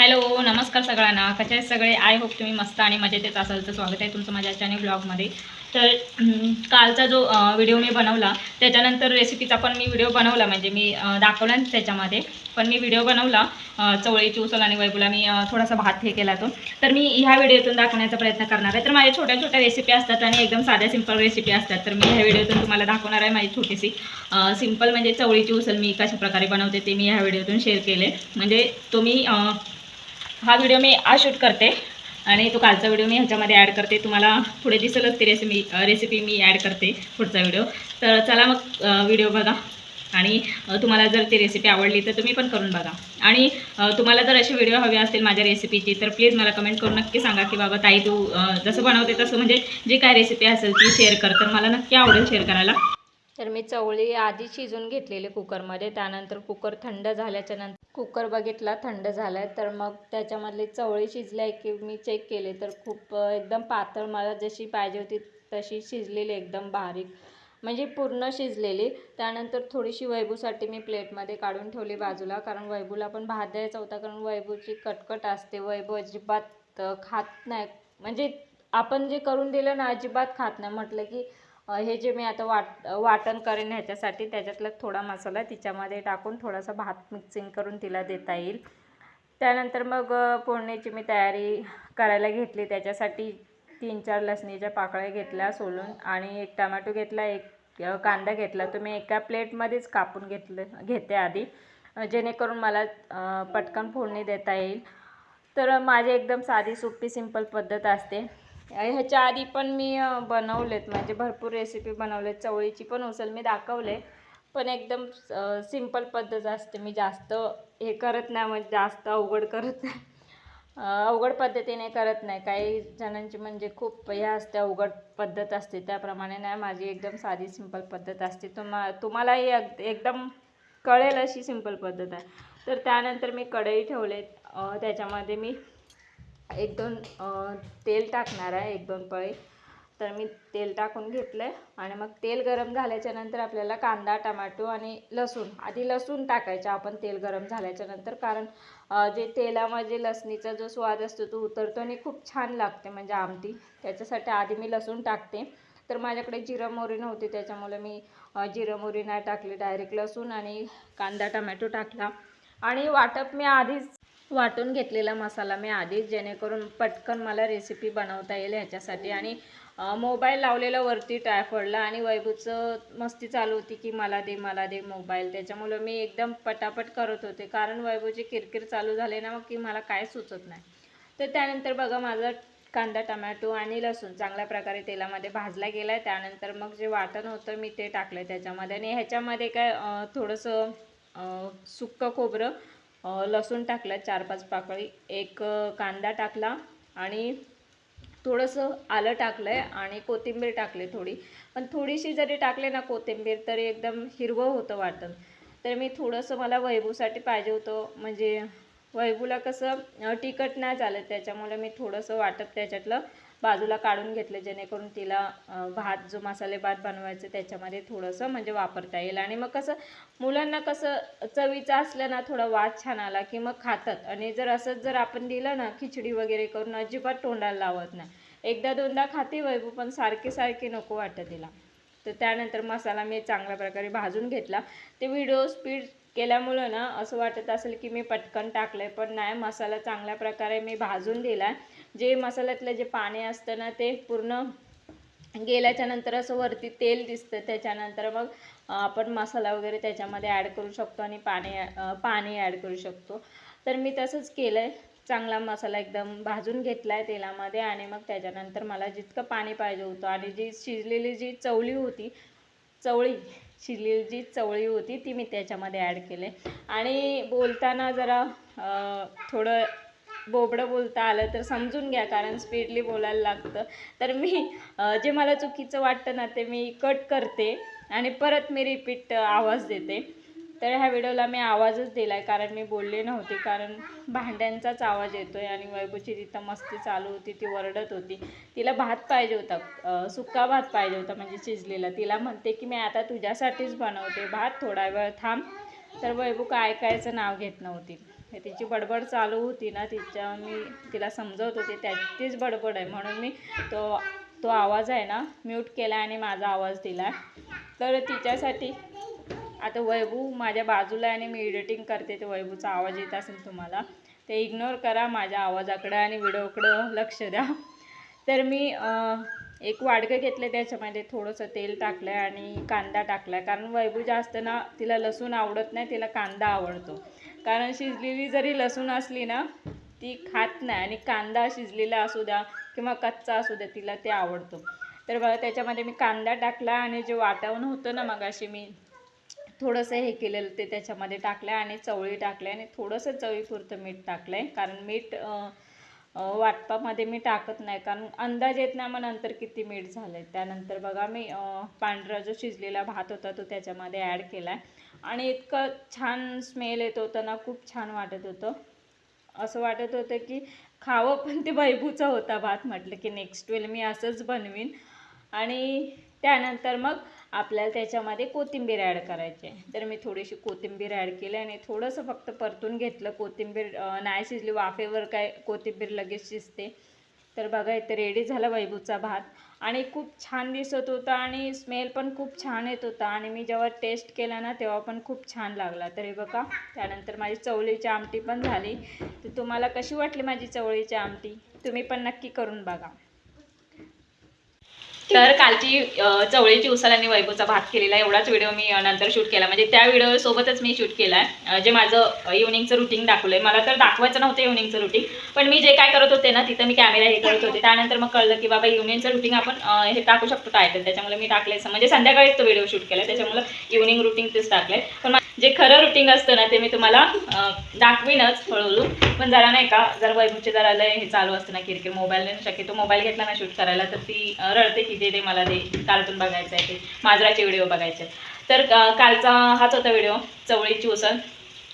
Hello नमस्कार सगळ्यांना. कसे सगळे? आय होप तुम्ही मस्त आणि मजेतच असाल. तर स्वागत आहे तुमचं माझ्या चॅनल ब्लॉगमध्ये तर कालचा जो व्हिडिओ मी बनवला त्याच्यानंतर रेसिपीचा पण मी व्हिडिओ बनवला. म्हणजे मी दाखवला त्याच्यामध्ये. पण मी व्हिडिओ बनवला चवळीची उचल आणि वैबुला मी थोडासा भात हे केला तो. तर मी ह्या व्हिडिओतून दाखवण्याचा प्रयत्न करणार आहे. तर माझ्या छोट्या छोट्या रेसिपी असतात आणि एकदम साध्या सिंपल रेसिपी असतात. तर मी ह्या व्हिडिओतून तुम्हाला दाखवणार आहे माझी छोटीशी सिंपल म्हणजे चवळीची उचल मी कशा प्रकारे बनवते ते मी ह्या व्हिडिओतून शेअर केले. म्हणजे तुम्ही हा व्हिडिओ मी आज शूट करते. आणि तो कालचा व्हिडिओ मी ह्याच्यामध्ये ॲड करते. तुम्हाला पुढे दिसेलच ती रेसिपी रेसिपी मी ॲड करते पुढचा व्हिडिओ तर चला मग व्हिडिओ बघा. आणि तुम्हाला जर ती रेसिपी आवडली तर तुम्ही पण करून बघा. आणि तुम्हाला जर असे व्हिडिओ हवे असतील माझ्या रेसिपीची तर प्लीज मला कमेंट करून नक्की सांगा की बाबा ताई तू जसं बनवते तसं म्हणजे जी काय रेसिपी असेल ती शेअर कर. तर मला नक्की आवडेल शेअर करायला. तर मी चवळी आधी शिजून घेतलेली कुकरमध्ये त्यानंतर कुकर थंड झाल्याच्यानंतर कुकर बघितला थंड झाला आहे तर मग त्याच्यामधली चवळी शिजल्या आहे की मी चेक केले तर खूप एकदम पातळ मला जशी पाहिजे होती तशी शिजलेली एकदम बारीक. म्हणजे पूर्ण शिजलेली. त्यानंतर थोडीशी वैभूसाठी मी प्लेटमध्ये काढून ठेवली बाजूला कारण वैभूला पण भात द्यायचा होता कारण वैभूची कटकट असते. वैभव अजिबात खात नाही. म्हणजे आपण जे करून दिलं ना अजिबात खात नाही. म्हटलं की हे जे मी आता वाट वाटण करेन ह्याच्यासाठी त्याच्यातला थोडा मसाला तिच्यामध्ये टाकून थोडासा भात मिक्सिंग करून तिला देता येईल. त्यानंतर मग फोडणीची मी तयारी करायला घेतली. त्याच्यासाठी तीन चार लसणीच्या पाकळ्या घेतल्या सोलून आणि एक टमॅटो घेतला एक कांदा घेतला. तो मी एका प्लेटमध्येच कापून घेतलं घेते आधी. जेणेकरून मला पटकन फोडणी देता येईल. तर माझी एकदम साधी सोपी सिंपल पद्धत असते. ह्याच्या आधी पण मी बनवलेत. म्हणजे भरपूर रेसिपी बनवलेत. चवळीची पण उचल मी दाखवले. पण एकदम सिंपल पद्धत असते. मी जास्त हे करत नाही. म्हणजे जास्त अवघड करत नाही. अवघड पद्धतीने करत नाही. काही जणांची म्हणजे खूप हे असते. अवघड पद्धत असते. त्याप्रमाणे नाही. माझी एकदम साधी सिंपल पद्धत असते. तुम्हा तुम्हालाही अग एकदम कळेल अशी सिंपल पद्धत आहे. तर त्यानंतर मी कढई ठेवले त्याच्यामध्ये मी एक दोन तेल टाकणार आहे एक दोन पळी. तर मी तेल टाकून घेतलं आहे आणि मग तेल गरम झाल्याच्यानंतर आपल्याला कांदा टमॅटो आणि लसूण आधी लसूण टाकायचं आपण तेल गरम झाल्याच्यानंतर. कारण जे तेलामध्ये लसणीचा जो स्वाद असतो तो उतरतो आणि खूप छान लागते म्हणजे आमटी. त्याच्यासाठी आधी मी लसूण टाकते. तर माझ्याकडे जिरं मोरी नव्हती त्याच्यामुळे मी जिरं मोरी नाही टाकली. डायरेक्ट लसूण आणि कांदा टमॅटो टाकला. आणि वाटप मी आधीच वाटून घेतलेला मसाला मी आधीच जेणेकरून पटकन मला रेसिपी बनवता येईल ह्याच्यासाठी. आणि मोबाईल लावलेला वरती ट्रायफॉडला आणि वैभूचं मस्ती चालू होती की मला दे मला दे मोबाईल त्याच्यामुळं मी एकदम पटापट करत होते. कारण वैभूची किरकिर चालू झाले ना मग की मला काय सुचत नाही. तर त्यानंतर बघा माझा कांदा टमॅटो आणि लसूण चांगल्या प्रकारे तेलामध्ये भाजला गेला आहे त्यानंतर मग जे वाटण होतं मी ते टाकलं त्याच्यामध्ये. आणि ह्याच्यामध्ये काय थोडंसं सुक्क सुक्कं खोबरं लसूण टाकला चार पाच पाकळी एक कांदा टाकला आणि थोडंसं आलं टाकलं आहे आणि कोथिंबीर टाकली थोडी. पण थोडीशी जरी टाकले ना कोथिंबीर तरी एकदम हिरवं होतं वाटण तर मी थोडंसं मला वैभूसाठी पाहिजे होतं. म्हणजे वैभूला कसं तिखट नाही चालत त्याच्यामुळे मी थोडंसं वाटप त्याच्यातलं बाजूला काढून घेतलं जेणेकरून तिला भात जो मसाले भात बनवायचं त्याच्यामध्ये थोडंसं म्हणजे वापरता येईल. आणि मग कसं मुलांना कसं चवीचं असलं ना थोडा वाद छान आला की मग खातात. आणि जर असंच जर आपण दिलं ना खिचडी वगैरे करून अजिबात तोंडाला लावत नाही. एकदा दोनदा खाते वैभव पण सारखे सारखे नको वाटतं तिला. तर त्यानंतर मसाला मी चांगल्या प्रकारे भाजून घेतला. ते व्हिडिओ स्पीड केल्यामुळं ना असं वाटत असेल की मी पटकन टाकलं आहे पण नाही मसाला चांगल्या प्रकारे मी भाजून दिला जे मसाल्यातलं जे पाणी असतं ना ते पूर्ण गेल्याच्यानंतर असं वरती तेल दिसतं. त्याच्यानंतर मग आपण मसाला वगैरे त्याच्यामध्ये ॲड करू शकतो आणि पाणी पाणी ॲड करू शकतो. तर मी तसंच केलं आहे चांगला मसाला एकदम भाजून घेतला आहे तेलामध्ये आणि मग त्याच्यानंतर मला जितकं पाणी पाहिजे होतं आणि जी शिजलेली जी चवळी होती चवळी शिजलेली जी चवळी होती ती मी त्याच्यामध्ये ॲड केले. आणि बोलताना जरा थोडं बोबडं बोलता आलं तर समजून घ्या कारण स्पीडली बोलायला लागतं. तर मी जे मला चुकीचं वाटतं ना ते मी कट करते आणि परत मी रिपीट आवाज देते. तर ह्या व्हिडिओला मी आवाजच दिला आहे कारण मी बोलले नव्हते कारण भांड्यांचाच आवाज येतो आहे आणि वैभूची तिथं मस्ती चालू होती ती वरडत होती. तिला भात पाहिजे होता सुका सुक्का भात पाहिजे होता म्हणजे शिजलेला. तिला म्हणते की मी आता तुझ्यासाठीच बनवते भात थोडा वेळ थांब. तर वैभू काय कायचं नाव घेत नव्हती. तिची बडबड चालू होती ना तिच्या मी तिला समजवत होते त्या तीच बडबड आहे. म्हणून मी तो तो आवाज आहे ना म्यूट केला आणि माझा आवाज दिला. तर तिच्यासाठी आता वैभू माझ्या बाजूला आणि मी एडिटिंग करते ते वैभूचा आवाज येत असेल तुम्हाला. ते इग्नोर करा माझ्या आवाजाकडं आणि व्हिडिओकडं लक्ष द्या. तर मी एक वाडकं घेतलं त्याच्यामध्ये थोडंसं तेल टाकलं आहे आणि कांदा टाकला कारण वैभू जास्त ना तिला लसूण आवडत नाही तिला कांदा आवडतो. कारण शिजलेली जरी लसूण असली ना ती खात नाही आणि कांदा शिजलेला असू द्या किंवा कच्चा असू द्या तिला ते आवडतो. तर बघा त्याच्यामध्ये मी कांदा टाकला आणि जे वाटावून होतं ना मग अशी मी थोडंसं हे केलेलं ते त्याच्यामध्ये टाकलं आणि चवळी टाकले आणि थोडंसं चवीपुरतं मीठ टाकलं आहे कारण मीठ वाटपामध्ये मी टाकत नाही. कारण अंदाज येत नाही मग नंतर किती मीठ झालं आहे त्यानंतर बघा मी पांढरा जो शिजलेला भात होता तो त्याच्यामध्ये ॲड केला आहे आणि इतकं छान स्मेल येत होतं ना खूप छान वाटत होतं. असं वाटत होतं की खावं पण ते बैबूचा होता भात म्हटलं की नेक्स्ट वेल मी असंच बनवीन. आणि त्यानंतर मग आपल्याला त्याच्यामध्ये कोथिंबीर ॲड करायची आहे. तर मी थोडीशी कोथिंबीर ॲड केली आणि थोडंसं फक्त परतून घेतलं कोथिंबीर नाही शिजली वाफेवर काय कोथिंबीर लगेच शिजते. तर बघा इथे रेडी झाला वैभूचा भात. आणि खूप छान दिसत होता आणि स्मेल पण खूप छान येत होता. आणि मी जेव्हा टेस्ट केला ना तेव्हा पण खूप छान लागला. तर हे बघा त्यानंतर माझी चवळीची आमटी पण झाली. तर तुम्हाला कशी वाटली माझी चवळीची आमटी? तुम्ही पण नक्की करून बघा. तर कालची चवळीची उसल आणि वैभवचा भात केलेला एवढाच व्हिडिओ मी नंतर शूट केला. म्हणजे त्या व्हिडिओ सोबतच मी शूट केला आहे जे माझं इव्हनिंगचं रुटीन दाखवलं आहे मला तर दाखवायचं नव्हतं इव्हनिंगचं रुटीन पण मी जे काय करत होते ना तिथं मी कॅमेरा हे करत होते. त्यानंतर मग कळलं की बाबा इव्हनिंगचं रुटीन आपण हे टाकू शकतो टायटल त्याच्यामुळे मी टाकले म्हणजे संध्याकाळीच तो व्हिडिओ शूट केला त्याच्यामुळे इव्हनिंग रुटीन तेच टाकले पण जे खरं रुटीन असतं ना ते मी तुम्हाला दाखवीनच हळूहळू पण जरा नाही का जर वैभूचे जरा लय हे चालू असतं ना किरकिर मोबाईल शक्यतो मोबाईल घेतला ना शूट करायला तर ती रडते की दे दे मला दे कार्टून बघायचं आहे ते माजराचे व्हिडिओ बघायचे आहेत. तर कालचा हाच होता व्हिडिओ चवळीची उसळ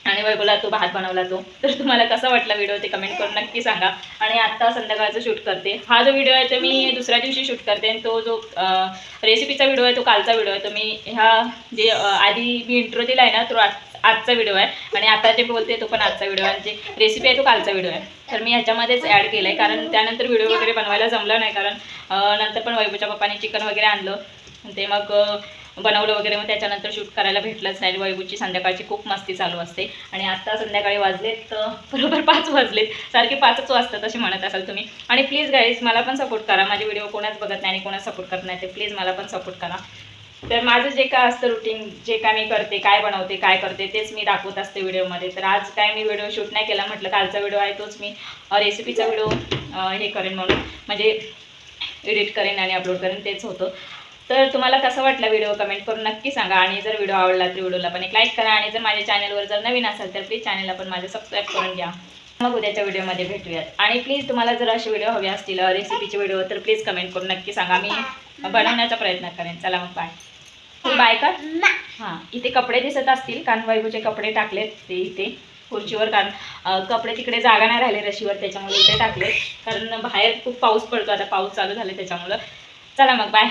आणि वैभवला तो भात बनवला तो. तर तुम्हाला कसा वाटला व्हिडिओ ते कमेंट करून नक्की सांगा. आणि आत्ता संध्याकाळचं शूट करते. हा जो व्हिडिओ आहे तो मी दुसऱ्या दिवशी शूट करते आणि तो जो रेसिपीचा व्हिडिओ आहे तो कालचा व्हिडिओ आहे. तो मी ह्या जे आधी मी इंट्रो दिला आहे ना तो आज आजचा व्हिडिओ आहे. आणि आता जे बोलते तो पण आजचा व्हिडिओ आहे. आणि जे रेसिपी आहे तो कालचा व्हिडिओ आहे. तर मी ह्याच्यामध्येच ॲड केलं आहे कारण त्यानंतर व्हिडिओ वगैरे बनवायला जमलं नाही. कारण नंतर पण वैभवच्या पप्पाने चिकन वगैरे आणलं. ते मग बनवलं वगैरे मग त्याच्यानंतर शूट करायला भेटलंच नाही. वैभूची संध्याकाळची खूप मस्ती चालू असते. आणि आत्ता संध्याकाळी वाजलेत बरोबर पाच वाजलेत. सारखे पाचच वाजतात असे म्हणत असाल तुम्ही. आणि प्लीज गाईज मला पण सपोर्ट करा. माझे व्हिडिओ कोणाच बघत नाही आणि कोणाच सपोर्ट करत नाही ते प्लीज मला पण सपोर्ट करा. तर माझं जे काय असतं रुटीन जे काय मी करते काय बनवते काय करते तेच मी दाखवत असते व्हिडिओमध्ये तर आज काय मी व्हिडिओ शूट नाही केला म्हटलं कालचा व्हिडिओ आहे तोच मी रेसिपीचा व्हिडिओ हे करेन म्हणून. म्हणजे एडिट करेन आणि अपलोड करेन तेच होतं. तर तुम्हाला कसा वाटला व्हिडिओ कमेंट करून नक्की सांगा. आणि जर व्हिडिओ आवडला तर व्हिडिओला पण एक लाईक करा. आणि जर माझ्या चॅनलवर जर नवीन असेल तर प्लीज चॅनलला पण माझं सबस्क्राईब करून घ्या. मग उद्याच्या व्हिडिओमध्ये भेटूयात. आणि प्लीज तुम्हाला जर असे व्हिडिओ हवे असतील रेसिपीचे व्हिडिओ तर प्लीज कमेंट करून नक्की सांगा. मी बनवण्याचा प्रयत्न करेन. चला मग बाय. बाय कर. हां इथे कपडे दिसत असतील. कारण वैभवचे कपडे टाकलेत ते इथे. खुर्चीवर कारण कपडे तिकडे जागा नाही राहिले रशीवर त्याच्यामुळे इथे टाकलेत. कारण बाहेर खूप पाऊस पडतो. आता पाऊस चालू झाला त्याच्यामुळं. चला मग बाय.